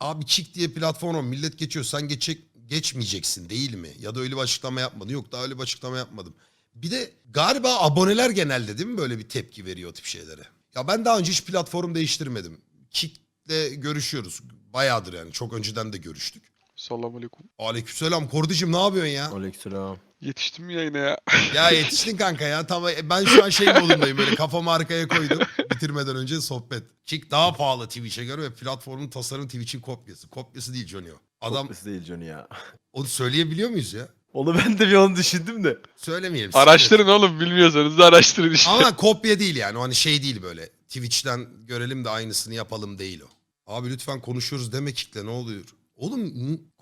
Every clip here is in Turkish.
Abi Kick diye platform var. Millet geçiyor. Sen geçecek, geçmeyeceksin değil mi? Ya da öyle bir açıklama yapmadın. Yok daha öyle bir açıklama yapmadım. Bir de galiba aboneler genelde değil mi böyle bir tepki veriyor o tip şeylere? Ya ben daha önce hiç platform değiştirmedim. Kick'le görüşüyoruz. Bayağıdır yani. Çok önceden de görüştük. Selamun aleyküm. Aleykümselam Korducum ne yapıyorsun ya? Aleykümselam. Yetiştim mi yayına ya? Ya yetiştin kanka ya. Tamam ben şu an şey modundayım böyle kafamı arkaya koydum. Bitirmeden önce sohbet. Kick daha pahalı Twitch'e göre ve platformun tasarım Twitch'in kopyası. Kopyası değil Johnny o. Adam Kopyası değil Johnny ya. onu söyleyebiliyor muyuz ya? Onu ben de bir onu düşündüm de. Söylemeyelim. Araştırın oğlum bilmiyorsanız da araştırın işte. Ama kopya değil yani. O hani şey değil böyle. Twitch'ten görelim de aynısını yapalım değil o. Abi lütfen konuşuyoruz deme Kick'le ne oluyor? Oğlum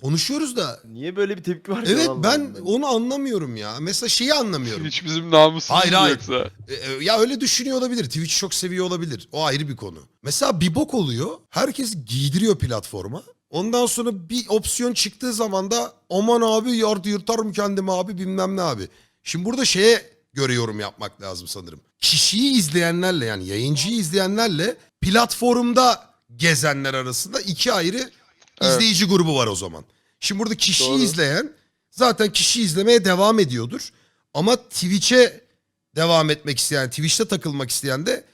konuşuyoruz da. Niye böyle bir tepki var? Evet ya? ben Anlamadım onu anlamıyorum ya. Mesela şeyi anlamıyorum. Hiç bizim namusumuz Hayır, hayır. yoksa? E, e, Ya öyle düşünüyor olabilir. Twitch çok seviyor olabilir. O ayrı bir konu. Mesela bir bok oluyor. Herkes giydiriyor platforma. Ondan sonra bir opsiyon çıktığı zaman da aman abi yart yırtarım kendimi abi bilmem ne abi. Şimdi burada şeye göre yorum yapmak lazım sanırım. Kişiyi izleyenlerle yani yayıncıyı izleyenlerle platformda gezenler arasında iki ayrı Evet. izleyici grubu var o zaman. Şimdi burada kişiyi Doğru. izleyen zaten kişi izlemeye devam ediyordur. Ama Twitch'e devam etmek isteyen, Twitch'te takılmak isteyen de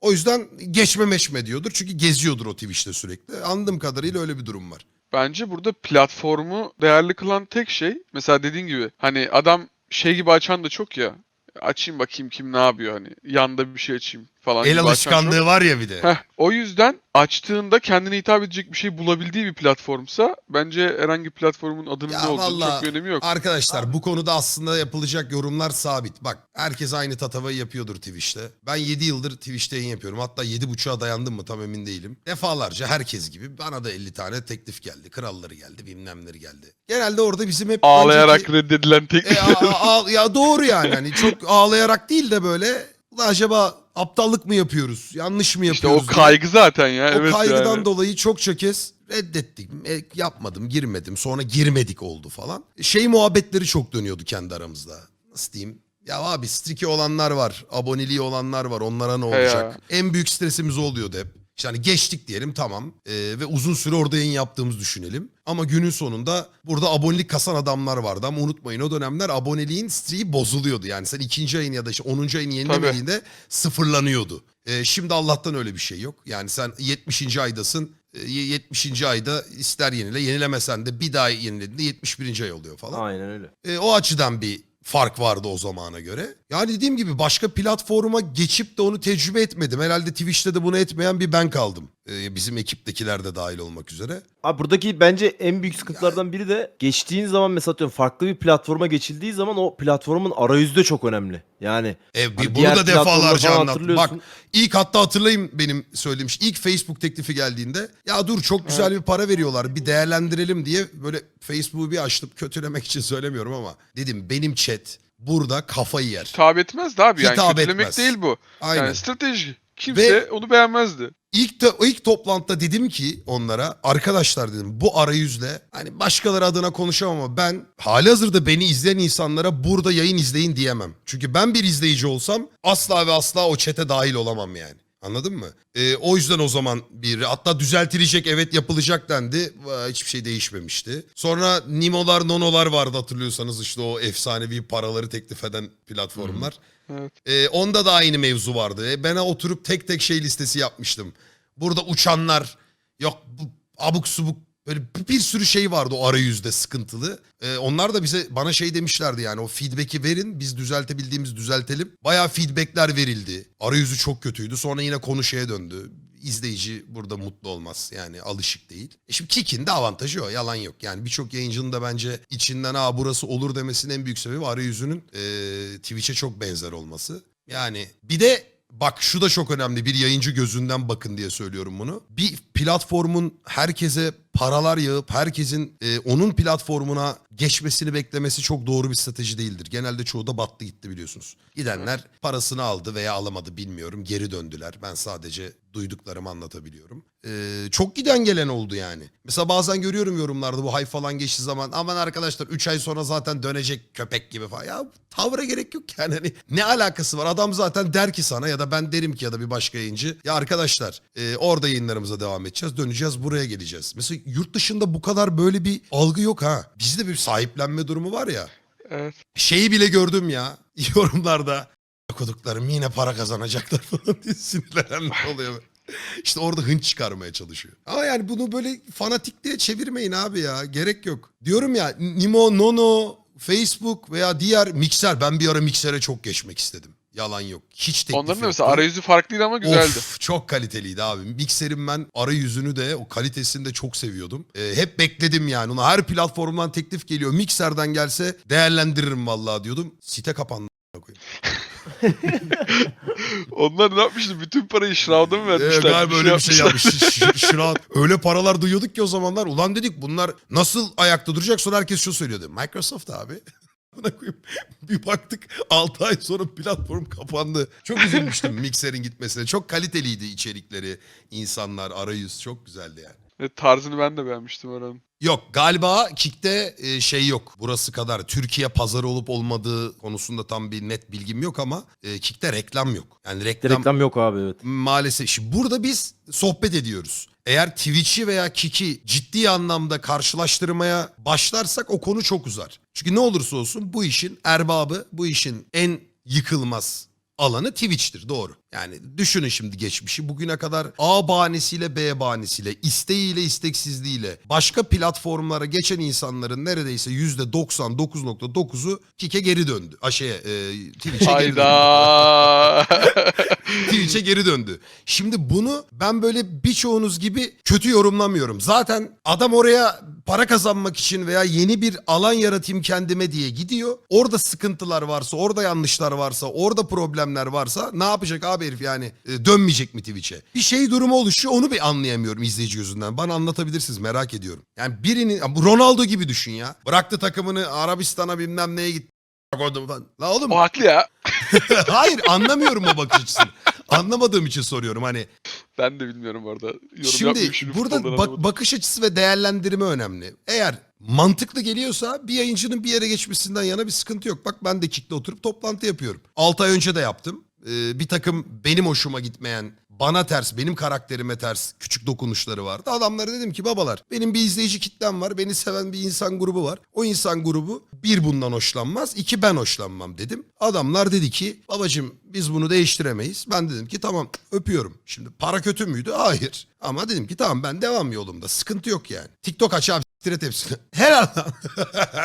o yüzden geçme meşme diyordur. Çünkü geziyordur o Twitch'te sürekli. Anladığım kadarıyla öyle bir durum var. Bence burada platformu değerli kılan tek şey mesela dediğin gibi hani adam şey gibi açan da çok ya. Açayım bakayım kim ne yapıyor hani yanda bir şey açayım falan El gibi alışkanlığı var ya bir de. Heh, o yüzden açtığında kendine hitap edecek bir şey bulabildiği bir platformsa bence herhangi bir platformun adının Ya ne olduğunu vallahi çok bir önemi yok. Arkadaşlar bu konuda aslında yapılacak yorumlar sabit. Bak herkes aynı tatavayı yapıyordur Twitch'te. Ben 7 yıldır Twitch'te yayın yapıyorum. Hatta 7.5'a dayandım mı tam emin değilim. Defalarca herkes gibi bana da 50 tane teklif geldi. Kralları geldi bilmemleri geldi. Genelde orada bizim hep Ağlayarak önceki- reddedilen teklif. E, a- a- ya doğru yani hani çok ağlayarak değil de böyle "Ulan acaba aptallık mı yapıyoruz? Yanlış mı işte o yapıyoruz? diye. kaygı zaten ya. O evet kaygıdan yani. dolayı çokça kez reddettim. E, yapmadım, girmedim. Sonra girmedik oldu falan. Şey muhabbetleri çok dönüyordu kendi aramızda. Nasıl diyeyim? Ya abi striki olanlar var, aboneliği olanlar var. Onlara ne He olacak? En büyük stresimiz o oluyordu hep. İşte hani geçtik diyelim tamam Ee, ve uzun süre orada yayın yaptığımızı düşünelim. Ama günün sonunda burada abonelik kasan adamlar vardı ama unutmayın o dönemler aboneliğin streği bozuluyordu. Yani sen ikinci ayın ya da işte 10. ayın yenilemediğinde sıfırlanıyordu. Ee, şimdi Allah'tan öyle bir şey yok. Yani sen 70. aydasın. Ee, 70. ayda ister yenile yenilemesen de bir daha yenilediğinde 71. ay oluyor falan. Aynen öyle. E, o açıdan bir fark vardı o zamana göre. Yani dediğim gibi başka platforma geçip de onu tecrübe etmedim. Herhalde Twitch'te de bunu etmeyen bir ben kaldım. E, bizim ekiptekiler de dahil olmak üzere. Abi buradaki bence en büyük sıkıntılardan biri de geçtiğin zaman mesela atıyorum farklı bir platforma geçildiği zaman o platformun arayüzü de çok önemli. Yani E, bir- Hani bunu diğer da defalarca falan anlattım. Bak hatırlıyorsun. ilk hatta hatırlayayım benim söylediğim şey. İlk Facebook teklifi geldiğinde ya dur çok güzel bir para veriyorlar bir değerlendirelim diye böyle Facebook'u bir açtım. Kötülemek için söylemiyorum ama dedim benim chat burada kafayı yer. Hitap etmez de abi yani Hitap kötülemek etmez. değil bu. Aynen. Yani strateji. Kimse onu beğenmezdi. İlk de, ilk toplantıda dedim ki onlara arkadaşlar dedim bu arayüzle hani başkaları adına konuşamam ama ben hali hazırda beni izleyen insanlara burada yayın izleyin diyemem. Çünkü ben bir izleyici olsam asla ve asla o çete dahil olamam yani. Anladın mı? Ee, o yüzden o zaman bir hatta düzeltilecek evet yapılacak dendi. Vay, Hiçbir şey değişmemişti. Sonra Nimo'lar Nono'lar vardı hatırlıyorsanız işte o efsanevi paraları teklif eden platformlar. Evet. Ee, onda da aynı mevzu vardı. E, ben oturup tek tek şey listesi yapmıştım. Burada uçanlar yok bu abuk subuk böyle bir- sürü şey vardı o arayüzde sıkıntılı. Ee, onlar da bize bana şey demişlerdi yani o feedback'i verin biz düzeltebildiğimiz düzeltelim. Bayağı feedbackler verildi. Arayüzü çok kötüydü. Sonra yine konu şeye döndü. İzleyici burada mutlu olmaz yani alışık değil. E şimdi Kik'in de avantajı o yalan yok. Yani birçok yayıncının da bence içinden ha burası olur demesinin en büyük sebebi arayüzünün e, Twitch'e çok benzer olması. Yani bir de bak şu da çok önemli bir yayıncı gözünden bakın diye söylüyorum bunu. Bir platformun herkese paralar yağıp herkesin e, onun platformuna geçmesini beklemesi çok doğru bir strateji değildir. Genelde çoğu da battı gitti biliyorsunuz. Gidenler parasını aldı veya alamadı bilmiyorum. Geri döndüler. Ben sadece duyduklarımı anlatabiliyorum. Ee, çok giden gelen oldu yani. Mesela bazen görüyorum yorumlarda bu hay falan geçti zaman. Aman arkadaşlar 3 ay sonra zaten dönecek köpek gibi falan. Ya tavra gerek yok yani. Hani ne alakası var? Adam zaten der ki sana ya da ben derim ki ya da bir başka yayıncı. Ya arkadaşlar e, orada yayınlarımıza devam edeceğiz. Döneceğiz buraya geleceğiz. Mesela yurt dışında bu kadar böyle bir algı yok ha. Bizde bir sahiplenme durumu var ya. Evet. Şeyi bile gördüm ya yorumlarda. Okuduklarım yine para kazanacaklar falan diye sinirlenenler oluyor. İşte orada hınç çıkarmaya çalışıyor. Ama yani bunu böyle fanatikliğe çevirmeyin abi ya. Gerek yok. Diyorum ya Nimo, Nono, Facebook veya diğer mikser. Ben bir ara miksere çok geçmek istedim. Yalan yok. Hiç teklif Onların da yoktu. mesela arayüzü farklıydı ama güzeldi. Of çok kaliteliydi abi. Mikser'in ben arayüzünü de o kalitesini de çok seviyordum. Ee, hep bekledim yani. Ona her platformdan teklif geliyor. Mikser'den gelse değerlendiririm vallahi diyordum. Site kapandı. Onlar ne yapmıştı? Bütün parayı Shroud'a mı Ee, vermişler? galiba öyle bir şey yapmış. Şıraat. Öyle paralar duyuyorduk ki o zamanlar. Ulan dedik bunlar nasıl ayakta duracak? Sonra herkes şu söylüyordu. Microsoft abi. Koyayım. Bir baktık 6 ay sonra platform kapandı. Çok üzülmüştüm Mikser'in gitmesine. Çok kaliteliydi içerikleri, insanlar, arayüz çok güzeldi yani. Evet, tarzını ben de beğenmiştim oranın. Yok galiba Kick'te e, şey yok. Burası kadar Türkiye pazarı olup olmadığı konusunda tam bir net bilgim yok ama e, Kick'te reklam yok. Yani reklam, Reklam yok abi evet. maalesef. Şimdi burada biz sohbet ediyoruz. Eğer Twitch'i veya Kick'i ciddi anlamda karşılaştırmaya başlarsak o konu çok uzar. Çünkü ne olursa olsun bu işin erbabı, bu işin en yıkılmaz alanı Twitch'tir doğru. Yani düşünün şimdi geçmişi bugüne kadar A bahanesiyle B bahanesiyle isteğiyle isteksizliğiyle başka platformlara geçen insanların neredeyse %99.9'u Kick'e geri döndü. A şeye, e, Twitch'e geri döndü. Twitch'e geri döndü. Şimdi bunu ben böyle birçoğunuz gibi kötü yorumlamıyorum. Zaten adam oraya para kazanmak için veya yeni bir alan yaratayım kendime diye gidiyor. Orada sıkıntılar varsa, orada yanlışlar varsa, orada problemler varsa ne yapacak abi herif yani? E, dönmeyecek mi Twitch'e? Bir şey durumu oluşuyor onu bir anlayamıyorum izleyici gözünden. Bana anlatabilirsiniz merak ediyorum. Yani birinin Ronaldo gibi düşün ya. Bıraktı takımını Arabistan'a bilmem neye gitti. La oğlum o haklı ya. Hayır anlamıyorum o bakış açısını. Anlamadığım için soruyorum hani. Ben de bilmiyorum orada. Yorum Şimdi burada bak- anlamadım. bakış açısı ve değerlendirme önemli. Eğer mantıklı geliyorsa bir yayıncının bir yere geçmesinden yana bir sıkıntı yok. Bak ben de Kick'le oturup toplantı yapıyorum. 6 ay önce de yaptım. Ee, bir takım benim hoşuma gitmeyen, bana ters, benim karakterime ters küçük dokunuşları vardı. Adamlara dedim ki babalar benim bir izleyici kitlem var. Beni seven bir insan grubu var. O insan grubu bir bundan hoşlanmaz, iki ben hoşlanmam dedim. Adamlar dedi ki babacım biz bunu değiştiremeyiz. Ben dedim ki tamam öpüyorum. Şimdi para kötü müydü? Hayır. Ama dedim ki tamam ben devam yolumda. Sıkıntı yok yani. TikTok aç abi siktir hepsini. Helal lan.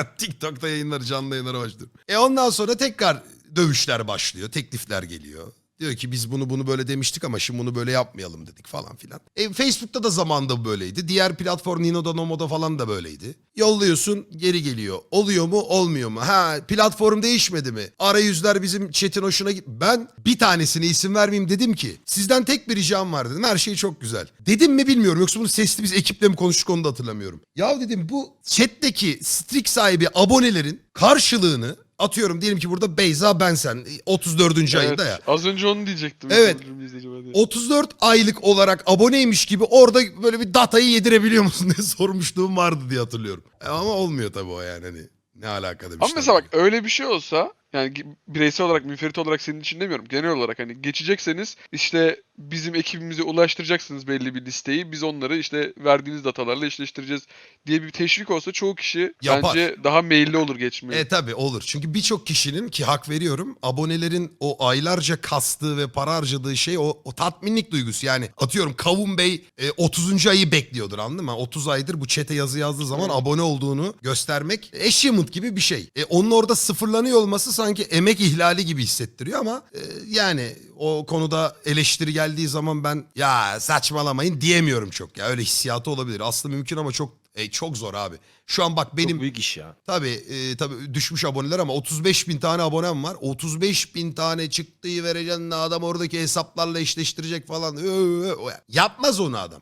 TikTok'ta yayınları canlı yayınlara başlıyorum. E ondan sonra tekrar dövüşler başlıyor. Teklifler geliyor. Diyor ki biz bunu bunu böyle demiştik ama şimdi bunu böyle yapmayalım dedik falan filan. E, Facebook'ta da zamanda böyleydi. Diğer platform Nino'da Nomo'da falan da böyleydi. Yolluyorsun geri geliyor. Oluyor mu olmuyor mu? Ha platform değişmedi mi? Arayüzler bizim chat'in hoşuna git. Ben bir tanesine isim vermeyeyim dedim ki sizden tek bir ricam var dedim. Her şey çok güzel. Dedim mi bilmiyorum yoksa bunu sesli biz ekiple mi konuştuk onu da hatırlamıyorum. Ya dedim bu chat'teki strik sahibi abonelerin karşılığını atıyorum diyelim ki burada Beyza ben sen 34. Evet, ayında ya. Az önce onu diyecektim. Evet. Sanırım izleyici var diye. 34 aylık olarak aboneymiş gibi orada böyle bir datayı yedirebiliyor musun diye sormuşluğum vardı diye hatırlıyorum. E Ama olmuyor tabii o yani hani ne alaka demişler. Ama mesela bak öyle bir şey olsa yani bireysel olarak, müferit olarak senin için demiyorum. Genel olarak hani geçecekseniz işte bizim ekibimize ulaştıracaksınız belli bir listeyi. Biz onları işte verdiğiniz datalarla eşleştireceğiz diye bir teşvik olsa çoğu kişi Yapar. bence daha meyilli olur geçmeye. E tabi olur. Çünkü birçok kişinin ki hak veriyorum abonelerin o aylarca kastığı ve para harcadığı şey o, o tatminlik duygusu. Yani atıyorum Kavun Bey e, 30. ayı bekliyordur anladın mı? 30 aydır bu çete yazı yazdığı zaman abone olduğunu göstermek achievement gibi bir şey. E, onun orada sıfırlanıyor olması sanki emek ihlali gibi hissettiriyor ama e, yani o konuda eleştiri geldiği zaman ben ya saçmalamayın diyemiyorum çok. Ya öyle hissiyatı olabilir. Aslında mümkün ama çok e, çok zor abi. Şu an bak benim Çok büyük iş ya. Tabii, e, tabii düşmüş aboneler ama 35 bin tane abonem var. 35 bin tane çıktığı vereceksin adam oradaki hesaplarla eşleştirecek falan. Ö, ö, ö. Yapmaz onu adam.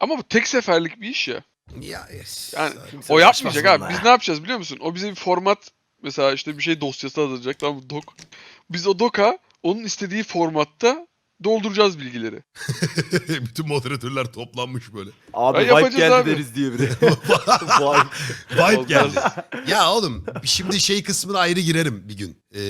Ama bu tek seferlik bir iş ya. Ya, Yani Kimse o uğraşmaz yapmayacak abi. onunla Biz ya. ne yapacağız biliyor musun? O bize bir format mesela işte bir şey dosyası hazırlayacak tamam mı? Dok. Biz o doka onun istediği formatta dolduracağız bilgileri. Bütün moderatörler toplanmış böyle. Abi Ya vibe yapacağız geldi abi. deriz diye biri. Vibe. Vibe geldi. ya oğlum şimdi şey kısmına ayrı girerim bir gün. Ee,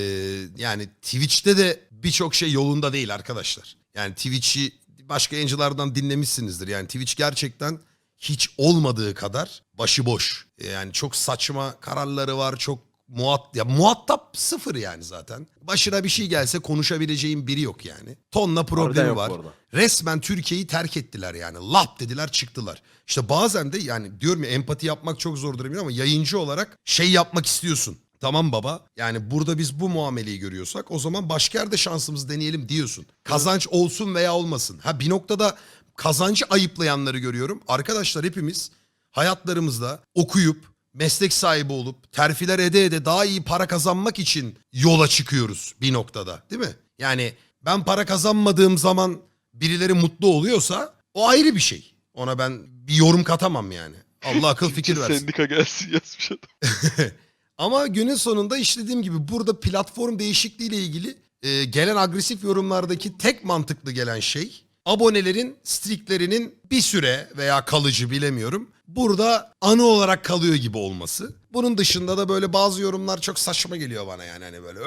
yani Twitch'te de birçok şey yolunda değil arkadaşlar. Yani Twitch'i başka yayıncılardan dinlemişsinizdir. Yani Twitch gerçekten hiç olmadığı kadar başıboş. Yani çok saçma kararları var. Çok muhat ya muhatap sıfır yani zaten. Başına bir şey gelse konuşabileceğin biri yok yani. Tonla Harbiden problemi yok var. bu arada. Resmen Türkiye'yi terk ettiler yani. Lap dediler çıktılar. İşte bazen de yani diyorum ya empati yapmak çok zordur eminim ama yayıncı olarak şey yapmak istiyorsun. Tamam baba yani burada biz bu muameleyi görüyorsak o zaman başka yerde şansımızı deneyelim diyorsun. Kazanç olsun veya olmasın. Ha bir noktada kazancı ayıplayanları görüyorum. Arkadaşlar hepimiz hayatlarımızda okuyup meslek sahibi olup terfiler ede ede daha iyi para kazanmak için yola çıkıyoruz bir noktada değil mi? Yani ben para kazanmadığım zaman birileri mutlu oluyorsa o ayrı bir şey. Ona ben bir yorum katamam yani. Allah akıl fikir versin. Sendika gelsin yazmış adam. Ama günün sonunda işlediğim gibi burada platform değişikliğiyle ilgili e, gelen agresif yorumlardaki tek mantıklı gelen şey abonelerin striklerinin bir süre veya kalıcı bilemiyorum burada anı olarak kalıyor gibi olması. Bunun dışında da böyle bazı yorumlar çok saçma geliyor bana yani hani böyle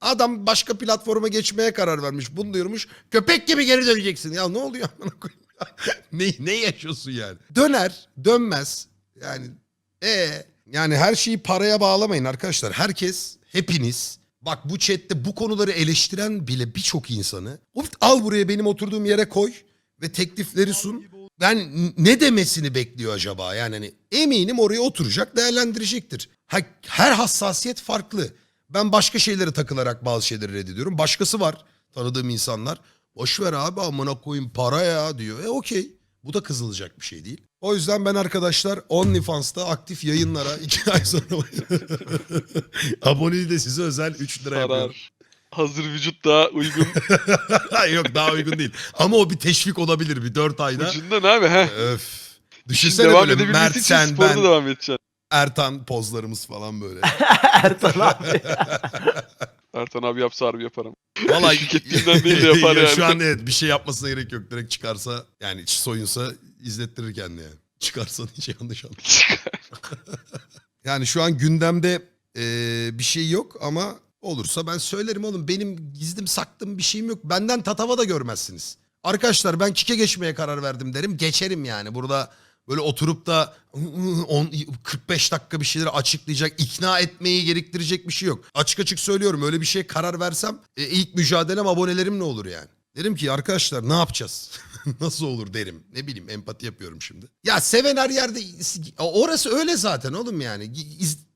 adam başka platforma geçmeye karar vermiş. Bunu diyormuş. Köpek gibi geri döneceksin. Ya ne oluyor ne ne yaşıyorsun yani? Döner, dönmez. Yani e yani her şeyi paraya bağlamayın arkadaşlar. Herkes, hepiniz bak bu chatte bu konuları eleştiren bile birçok insanı "Of, al buraya benim oturduğum yere koy ve teklifleri sun. Ben ne demesini bekliyor acaba? Yani hani eminim oraya oturacak, değerlendirecektir. Her hassasiyet farklı. Ben başka şeylere takılarak bazı şeyleri reddediyorum. Başkası var tanıdığım insanlar. Boş ver abi amına koyayım para ya diyor. E okey. Bu da kızılacak bir şey değil. O yüzden ben arkadaşlar OnlyFans'ta aktif yayınlara iki ay sonra aboneliği de size özel 3 lira yapıyorum. Karar. Hazır vücut daha uygun. Yok daha uygun değil. Ama o bir teşvik olabilir bir 4 ayda. Ucundan abi. Heh. Öf. Düşünsene devam böyle Mert için sen ben devam edeceksin. Ertan pozlarımız falan böyle. Ertan abi. Ertan abi yapsa harbi yaparım. Vallahi Şirketinden değil de yapar Ya yani. Şu an evet bir şey yapmasına gerek yok. Direkt çıkarsa yani soyunsa izlettirir kendini yani. Çıkarsa hiç yanlış anlama. Yani şu an gündemde eee, bir şey yok ama olursa ben söylerim oğlum. Benim gizlim saklım bir şeyim yok. Benden tatava da görmezsiniz. Arkadaşlar ben kike geçmeye karar verdim derim. Geçerim yani. Burada böyle oturup da 10 45 dakika bir şeyleri açıklayacak, ikna etmeyi gerektirecek bir şey yok. Açık açık söylüyorum öyle bir şeye karar versem e, ilk mücadelem abonelerimle olur yani. Derim ki arkadaşlar ne yapacağız? Nasıl olur derim. Ne bileyim empati yapıyorum şimdi. Ya seven her yerde orası öyle zaten oğlum yani.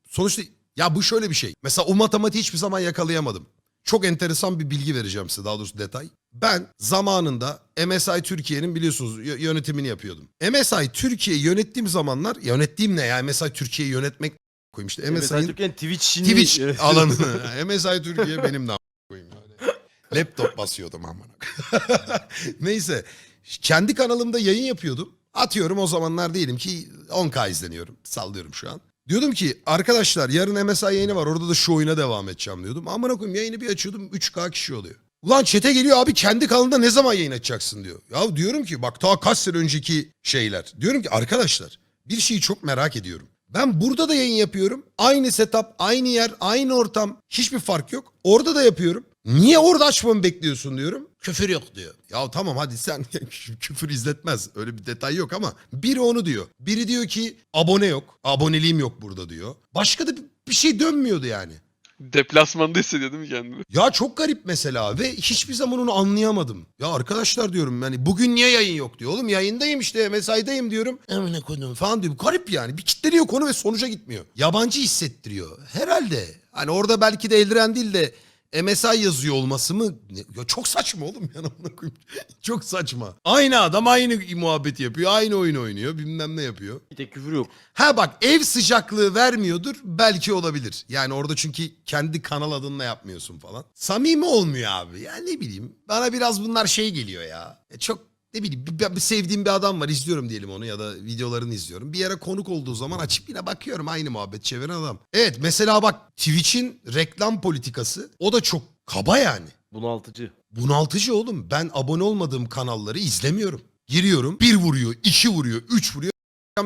Sonuçta ya bu şöyle bir şey. Mesela o matematiği hiçbir zaman yakalayamadım. Çok enteresan bir bilgi vereceğim size daha doğrusu detay. Ben zamanında MSI Türkiye'nin biliyorsunuz yö- yönetimini yapıyordum. MSI Türkiye yönettiğim zamanlar yönettiğim ne ya MSI Türkiye'yi yönetmek koyayım işte MSI'nin Türkiye'nin Twitch'ini Twitch alanını. MSI Türkiye benim de koyayım yani. Laptop basıyordum amına. Neyse. Kendi kanalımda yayın yapıyordum. Atıyorum o zamanlar diyelim ki 10K izleniyorum. Sallıyorum şu an. Diyordum ki arkadaşlar yarın MSI yayını var orada da şu oyuna devam edeceğim diyordum. Amına koyayım yayını bir açıyordum 3K kişi oluyor. Ulan çete geliyor abi kendi kanalında ne zaman yayın açacaksın diyor. Ya diyorum ki bak daha kaç sene önceki şeyler. Diyorum ki arkadaşlar bir şeyi çok merak ediyorum. Ben burada da yayın yapıyorum. Aynı setup, aynı yer, aynı ortam. Hiçbir fark yok. Orada da yapıyorum. Niye orada açmamı bekliyorsun diyorum. Küfür yok diyor. Ya tamam hadi sen küfür izletmez. Öyle bir detay yok ama biri onu diyor. Biri diyor ki abone yok. Aboneliğim yok burada diyor. Başka da bir- şey dönmüyordu yani. Deplasmanda hissediyor değil mi kendini? Ya çok garip mesela ve hiçbir zaman onu anlayamadım. Ya arkadaşlar diyorum yani bugün niye yayın yok diyor. Oğlum yayındayım işte mesaideyim diyorum. Amına koydum falan diyor. Garip yani bir kitleniyor konu ve sonuca gitmiyor. Yabancı hissettiriyor. Herhalde. Hani orada belki de Eldiren değil de MSI yazıyor olması mı? Ya çok saçma oğlum yani amına koyayım. çok saçma. Aynı adam aynı muhabbet yapıyor. Aynı oyun oynuyor. Bilmem ne yapıyor. Bir tek küfür yok. Ha bak ev sıcaklığı vermiyordur belki olabilir. Yani orada çünkü kendi kanal adınla yapmıyorsun falan. Samimi olmuyor abi. Ya ne bileyim bana biraz bunlar şey geliyor ya. E çok ne bileyim bir, bir sevdiğim bir adam var izliyorum diyelim onu ya da videolarını izliyorum. Bir yere konuk olduğu zaman açıp yine bakıyorum aynı muhabbet çeviren adam. Evet mesela bak Twitch'in reklam politikası o da çok kaba yani. Bunaltıcı. Bunaltıcı oğlum. Ben abone olmadığım kanalları izlemiyorum. Giriyorum bir vuruyor, iki vuruyor, üç vuruyor.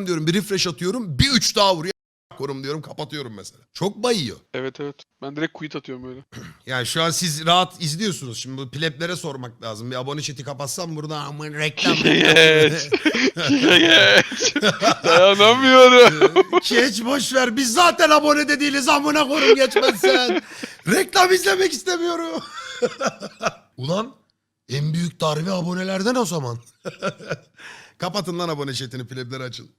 diyorum bir refresh atıyorum bir üç daha vuruyor. Korum diyorum kapatıyorum mesela. Çok bayıyor. Evet evet. Ben direkt quit atıyorum böyle. Yani şu an siz rahat izliyorsunuz. Şimdi bu pleblere sormak lazım. Bir abone chat'i kapatsam burada ama reklam. Geç. Geç. Dayanamıyorum. Geç boş ver. Biz zaten abone de değiliz. Amına korum geçmez sen. reklam izlemek istemiyorum. Ulan en büyük darbe abonelerden o zaman. Kapatın lan abone chatini plebleri açın.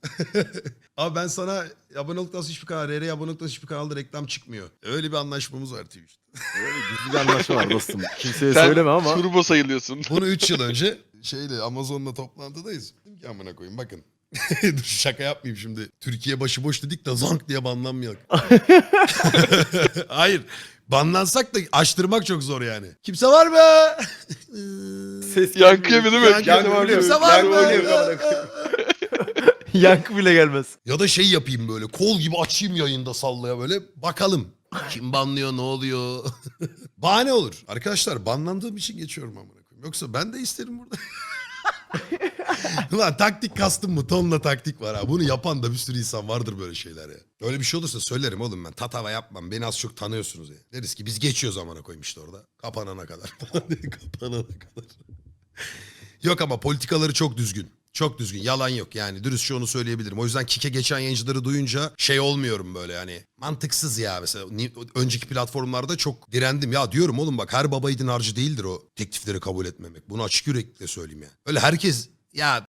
Abi ben sana abone olduktan sonra hiçbir kanal, RR'ye abone olduktan sonra hiçbir kanalda reklam çıkmıyor. Öyle bir anlaşmamız var Twitch'te. Öyle gizli bir anlaşma var dostum. Kimseye Sen söyleme ama. turbo sayılıyorsun. Bunu 3 yıl önce şeyle Amazon'la toplantıdayız. Dedim ki amına koyayım bakın. Dur şaka yapmayayım şimdi. Türkiye başıboş dedik de zank diye banlanmayalım. Hayır. Banlansak da açtırmak çok zor yani. Kimse var mı? Ses Yankı değil mi? Yankı Kimse var Yankı mı? öyle yok Yankı bile gelmez. Ya da şey yapayım böyle kol gibi açayım yayında sallaya böyle bakalım. Kim banlıyor ne oluyor? Bahane olur. Arkadaşlar banlandığım için geçiyorum amına koyayım. Yoksa ben de isterim burada. Ulan taktik kastım mı? Tonla taktik var ha. Bunu yapan da bir sürü insan vardır böyle şeyler ya. Öyle bir şey olursa söylerim oğlum ben. Tatava yapmam. Beni az çok tanıyorsunuz ya. Deriz ki biz geçiyoruz amına koyayım işte orada. Kapanana kadar. Kapanana kadar. Yok ama politikaları çok düzgün. Çok düzgün. Yalan yok yani. Dürüstçe onu söyleyebilirim. O yüzden Kike geçen yayıncıları duyunca şey olmuyorum böyle hani. Mantıksız ya mesela. Önceki platformlarda çok direndim. Ya diyorum oğlum bak her baba yiğidin harcı değildir o teklifleri kabul etmemek. Bunu açık yüreklilikle söyleyeyim ya. Öyle herkes ya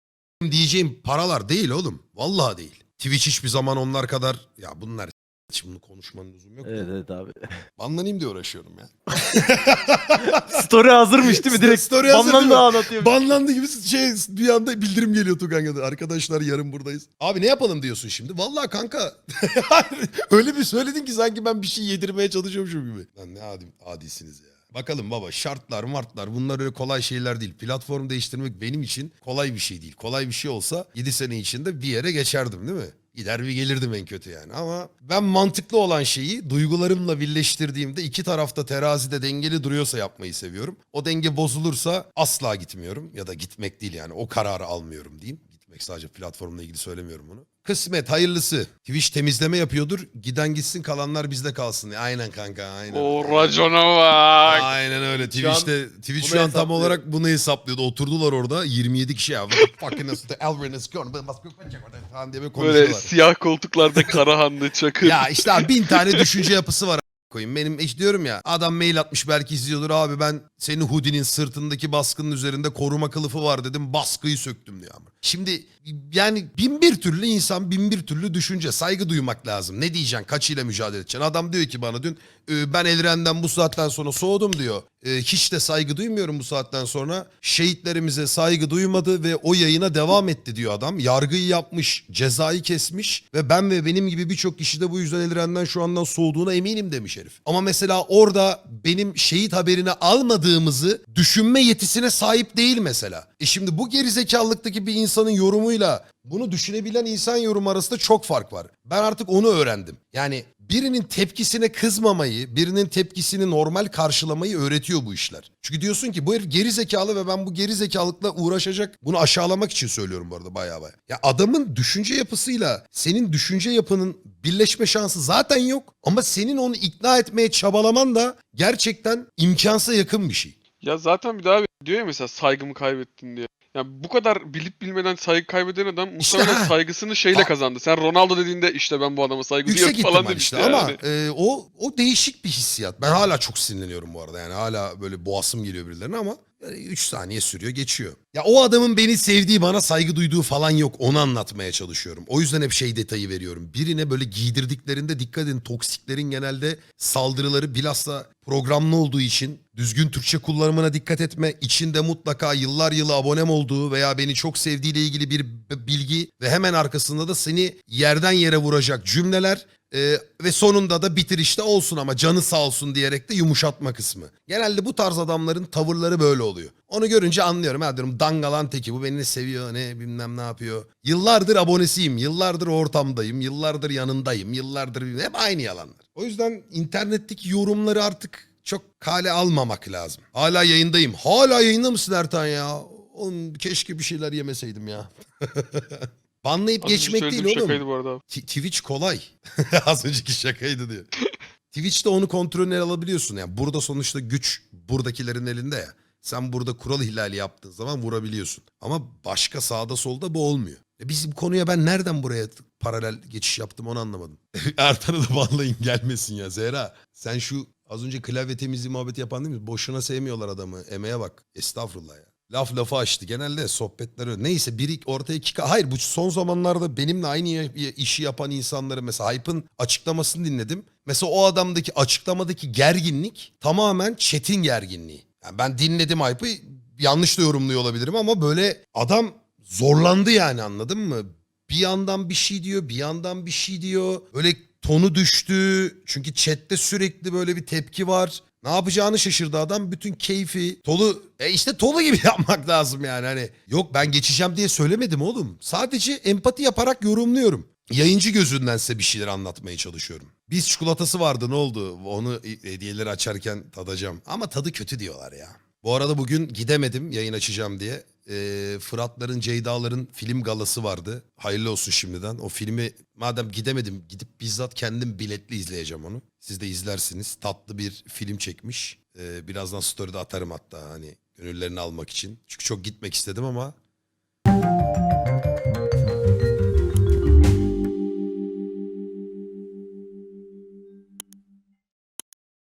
diyeceğim paralar değil oğlum. Vallahi değil. Twitch hiçbir zaman onlar kadar ya bunlar şimdi bunu konuşmanın lüzumu yok. Evet evet abi. Banlanayım diye uğraşıyorum ya. Story hazırmış değil mi? Direkt Story hazır değil mi? da anlatıyor. Banlandı gibi şey bir anda bildirim geliyor Tuganga'da. Arkadaşlar yarın buradayız. Abi ne yapalım diyorsun şimdi? Vallahi kanka öyle bir söyledin ki sanki ben bir şey yedirmeye çalışıyormuşum gibi. Lan ne adi, adisiniz ya. Bakalım baba şartlar martlar bunlar öyle kolay şeyler değil. Platform değiştirmek benim için kolay bir şey değil. Kolay bir şey olsa 7 sene içinde bir yere geçerdim değil mi? Gider bir gelirdim en kötü yani ama ben mantıklı olan şeyi duygularımla birleştirdiğimde iki tarafta terazide dengeli duruyorsa yapmayı seviyorum. O denge bozulursa asla gitmiyorum ya da gitmek değil yani o kararı almıyorum diyeyim. Gitmek sadece platformla ilgili söylemiyorum bunu. Kısmet hayırlısı. Twitch temizleme yapıyordur. Giden gitsin kalanlar bizde kalsın. Aynen kanka aynen. O racona bak. Aynen öyle. Şu an Twitch'te Twitch şu an tam hesaplıyor. olarak bunu hesaplıyordu. Oturdular orada 27 kişi ya. What the fucking is the Elvin is gone. But must be falan diye böyle Böyle konuşuyorlar. siyah koltuklarda Karahanlı, Çakır. ya işte abi bin tane düşünce yapısı var. Koyayım. Benim işte diyorum ya adam mail atmış belki izliyordur abi ben senin hoodie'nin sırtındaki baskının üzerinde koruma kılıfı var dedim baskıyı söktüm diyor ama. Şimdi yani bin bir türlü insan bin bir türlü düşünce saygı duymak lazım. Ne diyeceksin kaçıyla mücadele edeceksin. Adam diyor ki bana dün "Ee, ben Elren'den bu saatten sonra soğudum diyor. Ee, Hiç de saygı duymuyorum bu saatten sonra. Şehitlerimize saygı duymadı ve o yayına devam etti diyor adam. Yargıyı yapmış, cezayı kesmiş ve ben ve benim gibi birçok kişi de bu yüzden Elren'den şu andan soğuduğuna eminim demiş herif. Ama mesela orada benim şehit haberini almadığımızı düşünme yetisine sahip değil mesela. E şimdi bu gerizekalılıktaki bir insanın yorumuyla bunu düşünebilen insan yorum arasında çok fark var. Ben artık onu öğrendim. Yani birinin tepkisine kızmamayı, birinin tepkisini normal karşılamayı öğretiyor bu işler. Çünkü diyorsun ki bu herif geri zekalı ve ben bu geri zekalıkla uğraşacak. Bunu aşağılamak için söylüyorum bu arada bayağı bayağı. Ya adamın düşünce yapısıyla senin düşünce yapının birleşme şansı zaten yok. Ama senin onu ikna etmeye çabalaman da gerçekten imkansa yakın bir şey. Ya zaten bir daha diyor ya mesela saygımı kaybettin diye. Ya bu kadar bilip bilmeden saygı kaybeden adam İşte muhtemelen ha. saygısını şeyle Ha. kazandı. Sen Ronaldo dediğinde işte ben bu adama saygı Yüksek duyuyorum falan ihtimal demişti işte ama yani. e, o o değişik bir hissiyat. Ben hala çok sinirleniyorum bu arada yani hala böyle boğasım geliyor birilerine ama 3 saniye sürüyor geçiyor. Ya o adamın beni sevdiği bana saygı duyduğu falan yok onu anlatmaya çalışıyorum. O yüzden hep şey detayı veriyorum. Birine böyle giydirdiklerinde dikkat edin toksiklerin genelde saldırıları bilhassa programlı olduğu için Düzgün Türkçe kullanımına dikkat etme. İçinde mutlaka yıllar yılı abonem olduğu veya beni çok sevdiğiyle ilgili bir bilgi ve hemen arkasında da seni yerden yere vuracak cümleler e, ve sonunda da bitirişte olsun ama canı sağ olsun diyerek de yumuşatma kısmı. Genelde bu tarz adamların tavırları böyle oluyor. Onu görünce anlıyorum. Ha diyorum dangalan teki bu beni seviyor ne bilmem ne yapıyor. Yıllardır abonesiyim, yıllardır ortamdayım, yıllardır yanındayım, yıllardır hep aynı yalanlar. O yüzden internetteki yorumları artık çok kale almamak lazım. Hala yayındayım. Hala yayında mısın Ertan ya? Oğlum keşke bir şeyler yemeseydim ya. Banlayıp Az geçmek değil oğlum. şakaydı bu arada abi. T- Twitch kolay. Az önceki şakaydı diyor. Twitch'te onu kontrolüne alabiliyorsun. Yani burada sonuçta güç buradakilerin elinde ya. Sen burada kural ihlali yaptığın zaman vurabiliyorsun. Ama başka sağda solda bu olmuyor. E biz bu konuya ben nereden buraya paralel geçiş yaptım onu anlamadım. Ertan'ı da banlayın gelmesin ya. Zehra sen şu az önce klavye temizliği muhabbeti yapan değil mi? Boşuna sevmiyorlar adamı. Emeğe bak. Estağfurullah ya. Laf lafı açtı. Genelde sohbetler öyle. Neyse biri ortaya iki... Hayır bu son zamanlarda benimle aynı işi yapan insanları mesela Hype'ın açıklamasını dinledim. Mesela o adamdaki açıklamadaki gerginlik tamamen chat'in gerginliği. Yani ben dinledim Hype'ı yanlış da yorumluyor olabilirim ama böyle adam zorlandı yani anladın mı? Bir yandan bir şey diyor, bir yandan bir şey diyor. Böyle tonu düştü. Çünkü chatte sürekli böyle bir tepki var. Ne yapacağını şaşırdı adam. Bütün keyfi, tolu... E işte tolu gibi yapmak lazım yani. Hani yok ben geçeceğim diye söylemedim oğlum. Sadece empati yaparak yorumluyorum. Yayıncı gözünden size bir şeyler anlatmaya çalışıyorum. Biz çikolatası vardı ne oldu? Onu hediyeleri açarken tadacağım. Ama tadı kötü diyorlar ya. Bu arada bugün gidemedim yayın açacağım diye. Ee, Fıratların, Ceyda'ların film galası vardı. Hayırlı olsun şimdiden. O filmi madem gidemedim gidip bizzat kendim biletli izleyeceğim onu. Siz de izlersiniz. Tatlı bir film çekmiş. Ee, birazdan story'de atarım hatta hani gönüllerini almak için. Çünkü çok gitmek istedim ama